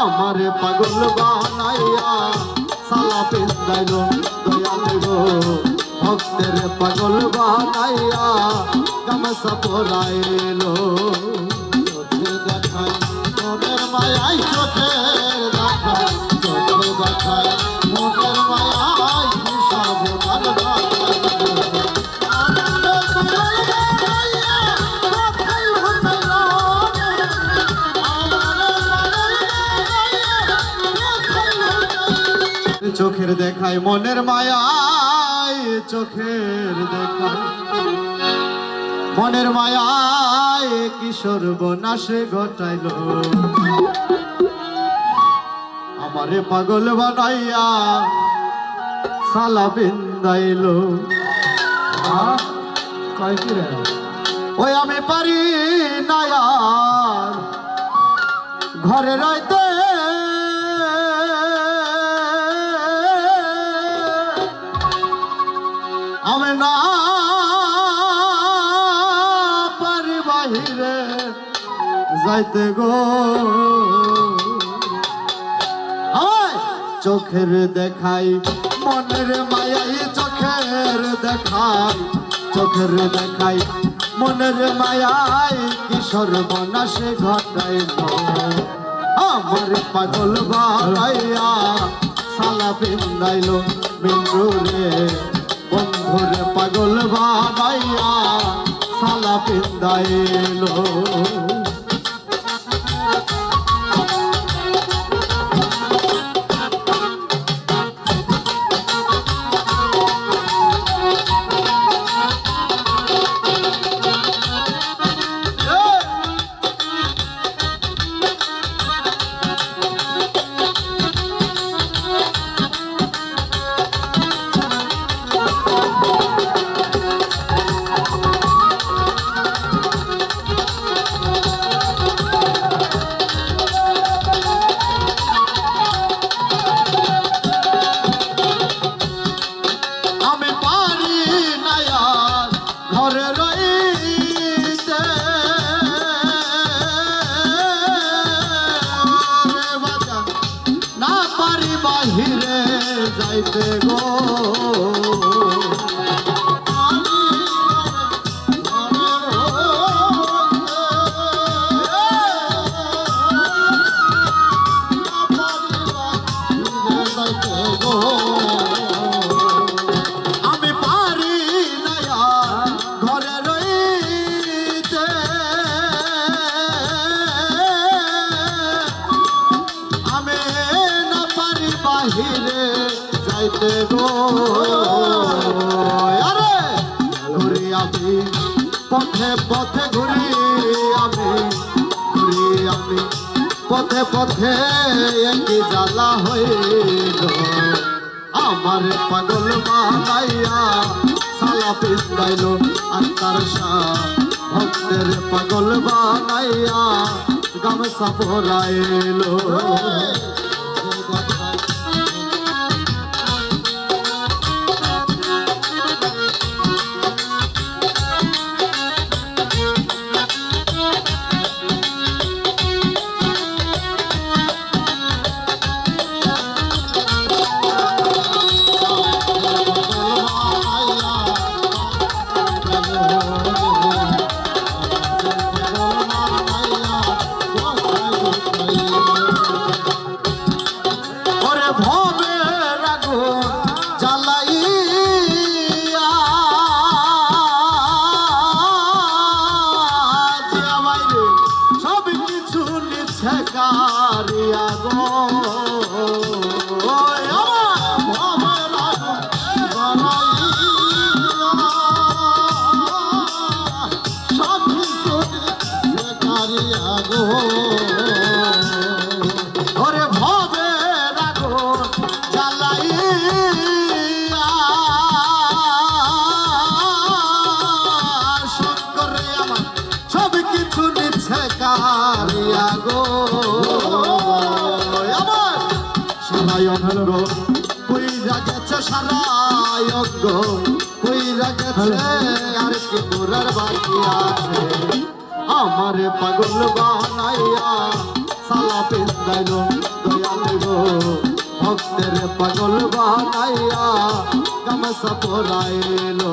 আমারে পাগল বানাইয়া সালা পেন্দাইল, দয়াল গো ভক্তের পাগল বানাইয়া গামসা পরাইল। দেখাই তোদের মায়াই চোখের চোখের দেখায়, মনের মায়ায় চোখের দেখায়। মনের মায়ায় কিশোর বনাশে ঘটাইল? আমারে পাগল বানাইয়া সালা বিন্দাইল কি ওই আমি পারি না আর। ঘরে রইতে বাহিরে যাইতে গো! চোখের দেখাই, মনের মায়াই চোখের দেখাই। চোখের দেখাই, মনের মায়াই কিশোর বনাসে ঘটাইল আমার পাগল বাড়াইয়া সালা পিন্দাইল বিন্দুরে বন্ধুরে পাগল বাড়াইয়া সালা পিন্দা আমি যাইতে গো। যাইতে গো আরে ঘুরি আমি পথে পথে ঘুরি আমি ঘুরি আমি পথে পথে একই জ্বালা হইল আমার পাগল বানাইয়া সালা পিন্দাইল আত্মার শাহ ভক্তের পাগল বানাইয়া গামসা পরাইল। কিছু নিচ্ছে কারিয়া গো আমার। সারায়ণ গো কইরা গেছে সারায়ণ গো কইরা গেছে আর কি পুরার বাকি আছে? আমারে পাগল বানাইয়া সালা পিন্দাইল দয়াল গো। ভক্তের পাগল বানাইয়া গামছা পরাইলো।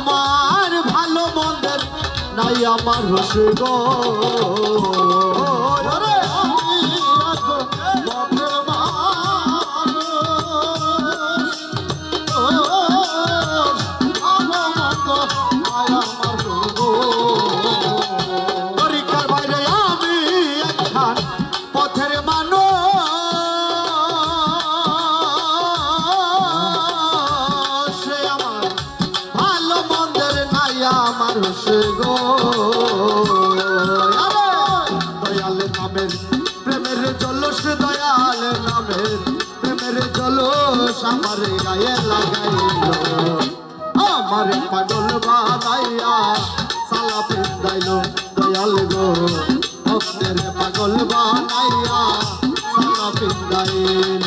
আমার ভালো মন্দ নাই আমার রসে আমার গায়ে লাগাইল। আমার পাগল বানাইয়া সালা পিন্দাইল দয়াল গো। ভক্তের পাগল বানাইয়া সালা পিন্দাইল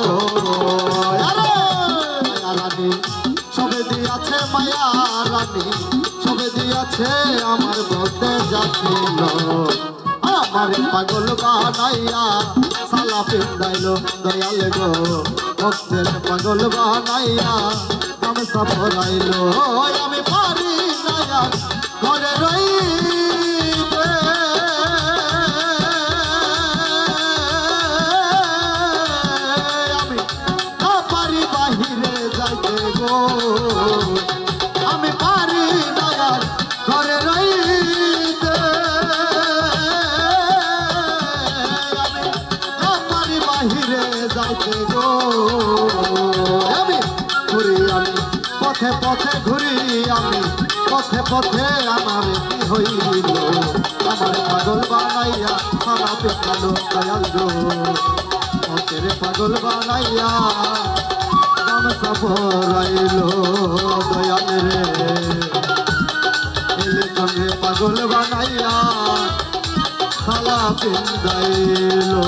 দিয়াছে আমার বলতে যাচ্ছিল আমার পাগল বানাইয়া সালা পিন্দাইল দয়াল গো। ভক্তের পাগল বানাইয়া আমি সফল আমি পারি না বাহিরে যাইতে আমি ঘুরি আমি, পথে পথে ঘুরি আমি, পথে পথে আমার কি হইল? আমার পাগল বানাইয়া খানা পেটালো দয়াল গো। পথের পাগল বানাইয়া পাগল বানাইয়া খালা পিন্দাইলো।